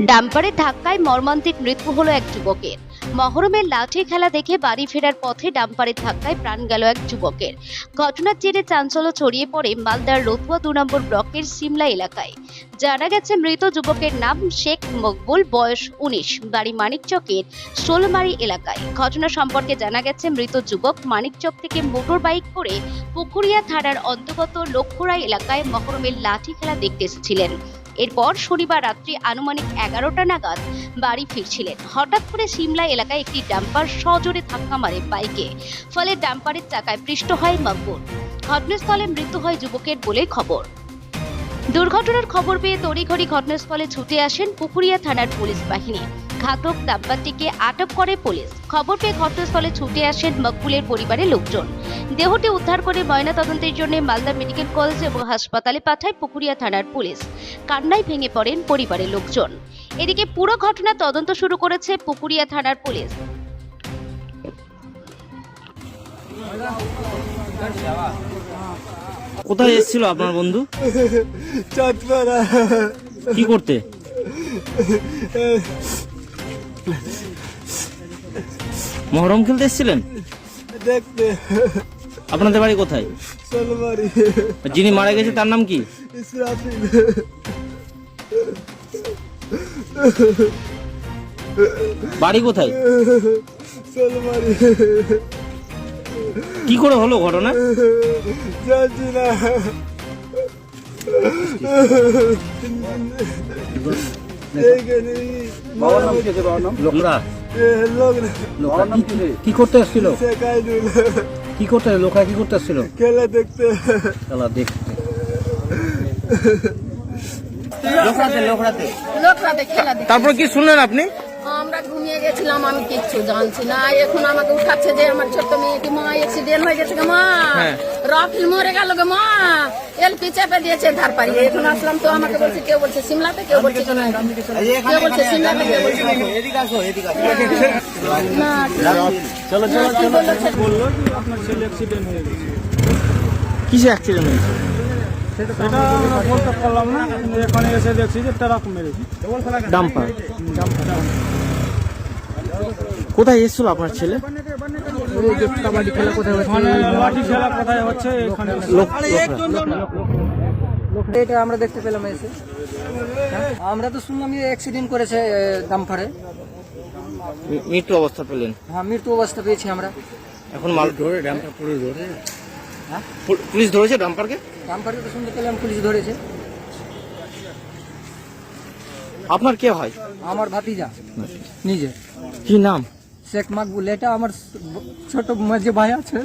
ডাম্পারের ধাক্কায় মর্মান্তিক মৃত্যু হলো এক যুবকের। মহরমের লাঠি খেলা দেখে বাড়ি ফেরার পথে ডাম্পারের ধাক্কায় প্রাণ গেল এক যুবকের। ঘটনার জেরে চাঞ্চল্য ছড়িয়ে পড়ে মালদার রতুয়া দু নম্বর ব্লকের সিমলা এলাকায়। জানা গেছে, মৃত যুবকের নাম শেখ মকবুল, বয়স উনিশ, বাড়ি মানিকচকের শোলমারি এলাকায়। ঘটনা সম্পর্কে জানা গেছে, মৃত যুবক মানিকচক থেকে মোটর বাইক করে পুকুরিয়া থানার অন্তর্গত লক্ষ্যরাই এলাকায় মহরমের লাঠি খেলা দেখতে এসেছিলেন। এরপর শনিবার রাত্রি আনুমানিক এগারোটা নাগাদ বাড়ি ফিরছিলেন। হঠাৎ করে সিমলা এলাকায় একটি ডাম্পার সজোরে ধাক্কা মারে বাইকে। ফলে ডাম্পারের চাকায় পৃষ্ঠ হয় মকবুল। ঘটনাস্থলে মৃত্যু হয় যুবকের বলে খবর। দুর্ঘটনার খবর পেয়ে তড়িঘড়ি ঘটনাস্থলে ছুটে আসেন পুকুরিয়া থানার পুলিশ বাহিনী। ঘাতক ডাম্পারটিকে আটক করে পুলিশ। খবর পেয়ে ঘটনাস্থলে ছুটে আসেন মকবুলের পরিবারের লোকজন। দেহটি উদ্ধার করে ময়না তদন্তের জন্য মালদা মেডিকেল কলেজ এবং হাসপাতালে পাঠায় পুকুরিয়া থানার পুলিশ। কান্নায় ভেঙে পড়েন পরিবারের লোকজন। এদিকে পুরো ঘটনা তদন্ত শুরু করেছে পুকুরিয়া থানার পুলিশ। কোথায় এসেছিল আপনার বন্ধু? চাঁদপাড়া কি করতে? মহরম খেলতে এসেছিলেন? দেখতে। আপনাদের বাড়ি কোথায়? সোলমারি যিনি মারা গেছে তার নাম কি? ইসরাফিল। বাড়ি কোথায়? সোলমারি কি করে হলো ঘটনা? না। লোকরা। নাম কি করতে আসছিল কি করতে লোকায় কি করতে আসছিল খেলা দেখতে। খেলা দেখতে। লোকরাতে খেলা দেখি তারপর কি শুনলেন আপনি? আমরা ঘুমিয়ে গেছিলাম আমি কিচ্ছু জানছি না। এখন আমাকে উঠাচ্ছে যে আমার ছোট্ট মেয়েটি মা এক্সিডেন্ট হয়ে গেছে গে মা। হ্যাঁ। রফিল মরে গেল গে মা। এলপি চেপে দিয়েছে ধার পাড়ি এখন আসলাম তো আমাকে বলছে কেউ বলছে সিমলাতে কেউ বলছে কেউ বলছে সিমলাতে কেউ বলছে না। চলো চলো চলো বলল আপনার ছেলে অ্যাক্সিডেন্ট হয়ে গেছে কিসে অ্যাক্সিডেন্ট হয়েছে? সেটা আমরা বলতে পারলাম না এখানে এসে দেখছি যে ট্রাক মেরেছে। ডাম্পার কোথায় এসেছিল আপনার ছেলে? কাবাডি খেলা কোথায় খেলা কোথায় হচ্ছে এখানে এটা আমরা দেখতে পেলাম এসে। আমরা তো শুনলাম অ্যাক্সিডেন্ট করেছে ডাম্পারে মৃত্যু অবস্থা পেলেন। হ্যাঁ মৃত্যু অবস্থা পেয়েছি আমরা। এখন মাল ধরে ডাম্পার পুলিশ ধরে। পুলিশ ধরেছে ডাম্পারকে ডাম্পারে তো শুনতে পেলাম পুলিশ ধরেছে। আপনার কে হয়? আমার ভাতিজা নিজে কি নাম? শেখ মাকবুল এটা আমার ছোট মাঝে ভাই আছে।